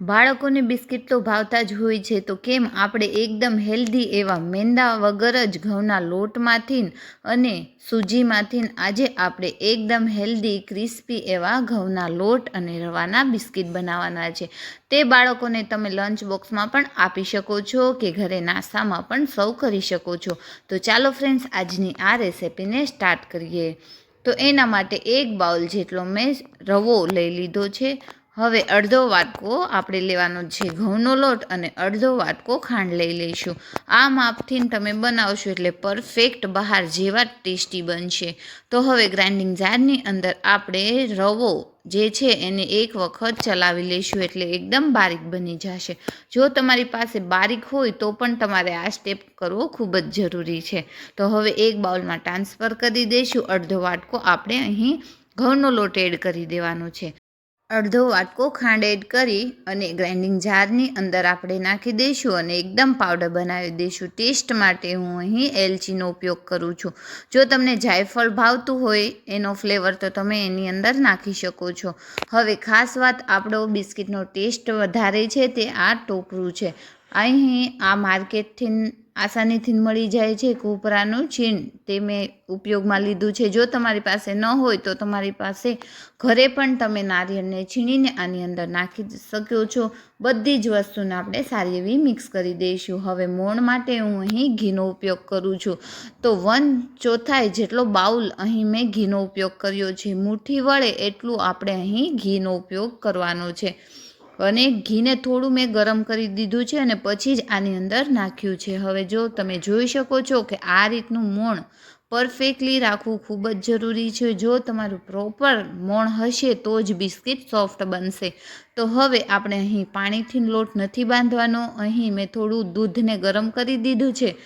બાળકોને બિસ્કિટ તો ભાવતા જ હોય છે, તો કેમ આપણે એકદમ હેલ્ધી એવા મેંદા વગર જ ઘઉંના લોટમાંથી અને સૂજીમાંથી આજે આપણે એકદમ હેલ્ધી, ક્રિસ્પી એવા ઘઉંના લોટ અને રવાના બિસ્કિટ બનાવવાના છે. તે બાળકોને તમે લંચ બોક્સમાં પણ આપી શકો છો કે ઘરે નાસ્તામાં પણ સર્વ કરી શકો છો. તો ચાલો ફ્રેન્ડ્સ, આજની આ રેસિપીને સ્ટાર્ટ કરીએ. તો એના માટે એક બાઉલ જેટલો મેં રવો લઈ લીધો છે. હવે અડધો વાટકો આપણે લેવાનો છે ઘઉંનો લોટ અને અડધો વાટકો ખાંડ લઈ લઈશું. આ માપથી તમે બનાવશો એટલે પરફેક્ટ બહાર જેવા ટેસ્ટી બનશે. તો હવે ગ્રાઇન્ડિંગ જારની અંદર આપણે રવો જે છે એને એક વખત ચલાવી લઈશું એટલે એકદમ બારીક બની જશે. જો તમારી પાસે બારીક હોય તો પણ તમારે આ સ્ટેપ કરવો ખૂબ જ જરૂરી છે. તો હવે એક બાઉલમાં ટ્રાન્સફર કરી દઈશું. અડધો વાટકો આપણે અહીં ઘઉંનો લોટ એડ કરી દેવાનો છે. અડધો વાટકો ખાંડ એડ કરી અને ગ્રાઇન્ડિંગ જારની અંદર આપણે નાખી દઈશું અને એકદમ પાવડર બનાવી દઈશું. ટેસ્ટ માટે હું અહીં એલચીનો ઉપયોગ કરું છું. જો તમને જાયફળ ભાવતું હોય એનો ફ્લેવર તો તમે એની અંદર નાખી શકો છો. હવે ખાસ વાત આપણો બિસ્કિટનો ટેસ્ટ વધારે છે તે આ ટોપરું છે. અહીં આ માર્કેટથી આસાનીથી મળી જાય છે કોપરાનું છીણ. તે મેં ઉપયોગમાં લીધું છે. જો તમારી પાસે ન હોય તો તમારી પાસે ઘરે પણ તમે નારિયેળને છીણીને આની અંદર નાખી શકો છો. બધી જ વસ્તુને આપણે સારી એવી મિક્સ કરી દઈશું. હવે મોણ માટે હું અહીં ઘીનો ઉપયોગ કરું છું. તો વન ચોથાઈ જેટલો બાઉલ અહીં મેં ઘીનો ઉપયોગ કર્યો છે. મુઠ્ઠી વળે એટલું આપણે અહીં ઘીનો ઉપયોગ કરવાનો છે. અને ઘીને થોડું મેં ગરમ કરી દીધું છે અને પછી જ આની અંદર નાખ્યું છે. હવે જો તમે જોઈ શકો છો કે આ રીતનું મોણ પરફેક્ટલી રાખવું ખૂબ જ જરૂરી છે. જો તમારું પ્રોપર મોણ હશે તો જ બિસ્કિટ સોફ્ટ બનશે. તો હવે આપણે અહીં પાણીથી લોટ નથી બાંધવાનો. અહીં મેં થોડું દૂધને ગરમ કરી દીધું છે.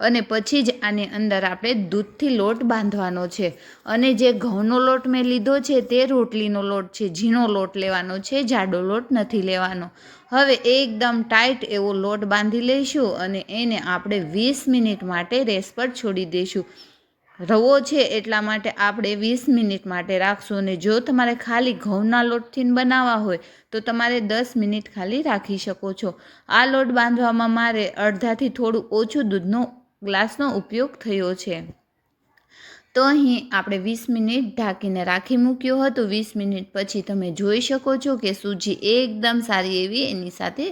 અને પછી જ આની અંદર આપણે દૂધથી લોટ બાંધવાનો છે. અને જે ઘઉંનો લોટ મેં લીધો છે તે રોટલીનો લોટ છે, ઝીણો લોટ લેવાનો છે, જાડો લોટ નથી લેવાનો. હવે એકદમ ટાઈટ એવો લોટ બાંધી લઈશું અને એને આપણે વીસ મિનિટ માટે રેસ પર છોડી દઈશું. રવો છે એટલા માટે આપણે વીસ મિનિટ માટે રાખશું અને જો તમારે ખાલી ઘઉંના લોટથી બનાવવા હોય તો તમારે દસ મિનિટ ખાલી રાખી શકો છો. આ લોટ બાંધવામાં મારે અડધાથી થોડું ઓછું દૂધનો ગ્લાસનો ઉપયોગ થયો છે. તો અહીં આપણે વીસ મિનિટ ઢાંકીને રાખી મૂક્યું હતું. વીસ મિનિટ પછી તમે જોઈ શકો છો કે સૂજી એકદમ સારી એવી એની સાથે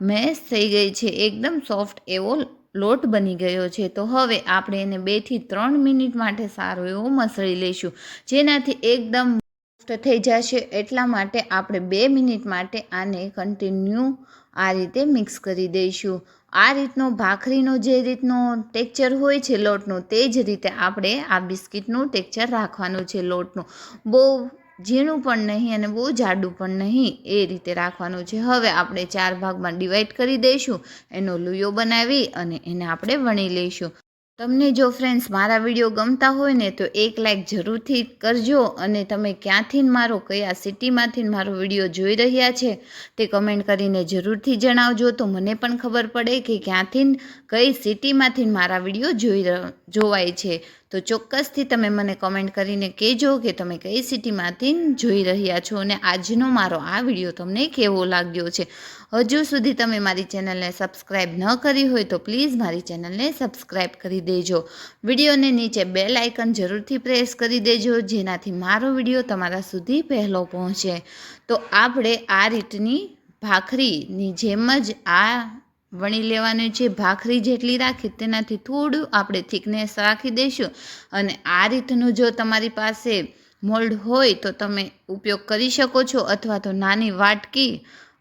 મેશ થઈ ગઈ છે. એકદમ સોફ્ટ એવો લોટ બની ગયો છે. તો હવે આપણે એને બેથી ત્રણ મિનિટ માટે સારો એવો મસળી લઈશું. જેનાથી એકદમ સોફ્ટ થઈ જશે. એટલા માટે આપણે બે મિનિટ માટે આને કન્ટિન્યુ આ રીતે મિક્સ કરી દઈશું. આ રીતનો ભાખરીનો જે રીતનો ટેક્ચર હોય છે લોટનું, તે જ રીતે આપણે આ બિસ્કિટનું ટેક્ચર રાખવાનું છે લોટનું. બહુ ઝીણું પણ નહીં અને બહુ જાડું પણ નહીં એ રીતે રાખવાનું છે. હવે આપણે ચાર ભાગમાં ડિવાઈડ કરી દઈશું. એનો લુયો બનાવી અને એને આપણે વણી લઈશું. તમને જો ફ્રેન્ડ્સ મારા વીડિયો ગમતા હોય ને તો એક લાઈક જરૂરથી કરજો અને તમે ક્યાંથી મારો, કયા સિટીમાંથી મારો વીડિયો જોઈ રહ્યા છે તે કમેન્ટ કરીને જરૂરથી જણાવજો. તો મને પણ ખબર પડે કે ક્યાંથી, કઈ સિટીમાંથી મારા વીડિયો જોઈ જોવાય છે. તો ચોક્કસથી તમે મને કમેન્ટ કરીને કહેજો કે તમે કઈ સિટીમાંથી જોઈ રહ્યા છો અને આજનો મારો આ વીડિયો તમને કેવો લાગ્યો છે. હજુ સુધી તમે મારી ચેનલને સબસ્ક્રાઈબ ન કરી હોય તો પ્લીઝ મારી ચેનલને સબસ્ક્રાઈબ કરી દેજો. વિડીયોને નીચે બેલ આઇકન જરૂરથી પ્રેસ કરી દેજો, જેનાથી મારો વીડિયો તમારા સુધી પહેલો પહોંચે. તો આપણે આ રીતની ભાખરીની જેમ જ આ વણી લેવાની છે ભાખરી જેટલી રાખી તેનાથી થોડું આપણે થિકનેસ રાખી દઈશું. અને આ રીતનું જો તમારી પાસે મોલ્ડ હોય તો તમે ઉપયોગ કરી શકો છો અથવા તો નાની વાટકી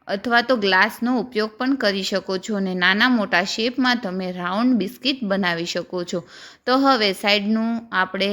અથવા તો ગ્લાસનો ઉપયોગ પણ કરી શકો છો અને નાના મોટા શેપમાં તમે રાઉન્ડ બિસ્કિટ બનાવી શકો છો. તો હવે સાઈડનું આપણે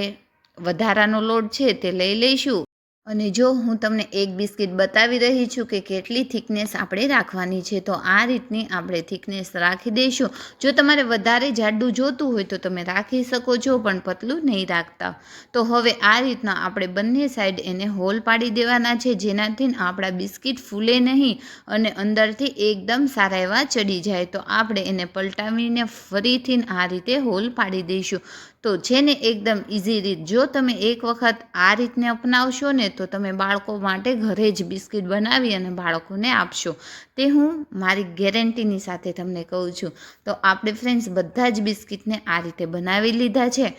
વધારાનો લોટ છે તે લઈ લઈશું. અને જો હું તમને એક બિસ્કિટ બતાવી રહી છું કે કેટલી થિકનેસ આપણે રાખવાની છે, તો આ રીતની આપણે થિકનેસ રાખી દઈશું. જો તમારે વધારે જાડું જોતું હોય તો તમે રાખી શકો છો, પણ પતલું નહીં રાખતા. તો હવે આ રીતના આપણે બંને સાઈડ એને હોલ પાડી દેવાના છે, જેનાથી આપણા બિસ્કિટ ફૂલે નહીં અને અંદરથી એકદમ સારા એવા ચડી જાય. તો આપણે એને પલટાવીને ફરીથી આ રીતે હોલ પાડી દઈશું. તો છે ને એકદમ ઇઝી રીત, જો તમે એક વખત આ રીતને અપનાવશો ને, તો તમે બાળકો માટે ઘરે જ બિસ્કિટ બનાવી અને બાળકોને આપશો. તે હું મારી ગેરંટીની સાથે તમને કહું છું. તો આપણે ફ્રેન્ડ્સ બધા જ બિસ્કિટને આ રીતે બનાવી લીધા છે.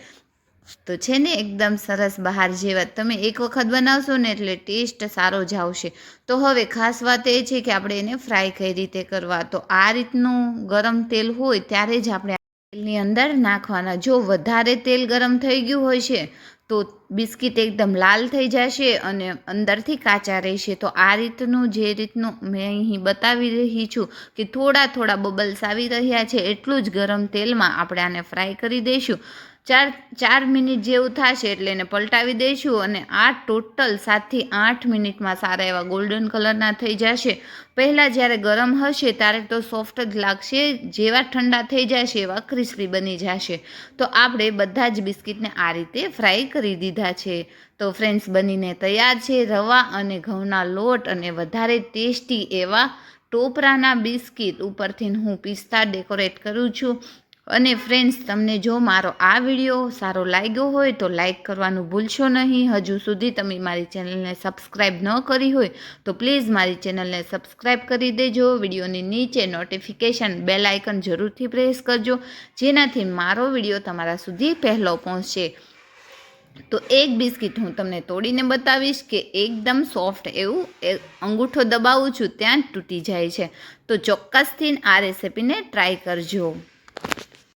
તો છે ને, એકદમ સરસ બહાર જેવા. તમે એક વખત બનાવશો ને, એટલે ટેસ્ટ સારો જ આવશે. તો હવે ખાસ વાત એ છે કે આપણે એને ફ્રાય કઈ રીતે કરવા? તો આ રીતનું ગરમ તેલ હોય, ત્યારે જ આપણે તેલની અંદર નાખવાના. જો વધારે તેલ ગરમ થઈ ગયું હોય છે, તો બિસ્કિટ એકદમ લાલ થઈ જશે અને અંદરથી કાચા રહેશે. તો આ રીતનું જે રીતનું મેં અહીં બતાવી રહી છું કે થોડા થોડા બબલ્સ આવી રહ્યા છે, એટલું જ ગરમ તેલમાં આપણે આને ફ્રાય કરી દઈશું. ચાર ચાર મિનિટ જેવું થશે એટલે એને પલટાવી દઈશું અને આ ટોટલ સાતથી આઠ મિનિટમાં સારા એવા ગોલ્ડન કલરના થઈ જશે. પહેલાં જ્યારે ગરમ હશે ત્યારે તો સોફ્ટ જ લાગશે, જેવા ઠંડા થઈ જશે એવા ક્રિસ્પી બની જશે. તો આપણે બધા જ બિસ્કિટને આ રીતે ફ્રાય કરી દીધા છે. તો ફ્રેન્ડ્સ બનીને તૈયાર છે રવા અને ઘઉંના લોટ અને વધારે ટેસ્ટી એવા ટોપરાના બિસ્કિટ ઉપરથી હું પિસ્તા ડેકોરેટ કરું છું. અને ફ્રેન્ડ્સ તમને જો મારો આ વીડિયો સારો લાગ્યો હોય તો લાઈક કરવાનું ભૂલશો નહીં. હજુ સુધી તમે મારી ચેનલને સબસ્ક્રાઈબ ન કરી હોય તો પ્લીઝ મારી ચેનલને સબસ્ક્રાઈબ કરી દેજો. વિડીયોની નીચે નોટિફિકેશન બેલ આઇકન જરૂરથી પ્રેસ કરજો, જેનાથી મારો વીડિયો તમારા સુધી પહેલો પહોંચશે તો એક બિસ્કિટ હું તમને તોડીને બતાવીશ કે એકદમ સોફ્ટ એવું અંગૂઠો દબાવું છું, ત્યાં તૂટી જાય છે. તો ચોક્કસથી આ રેસિપીને ટ્રાય કરજો.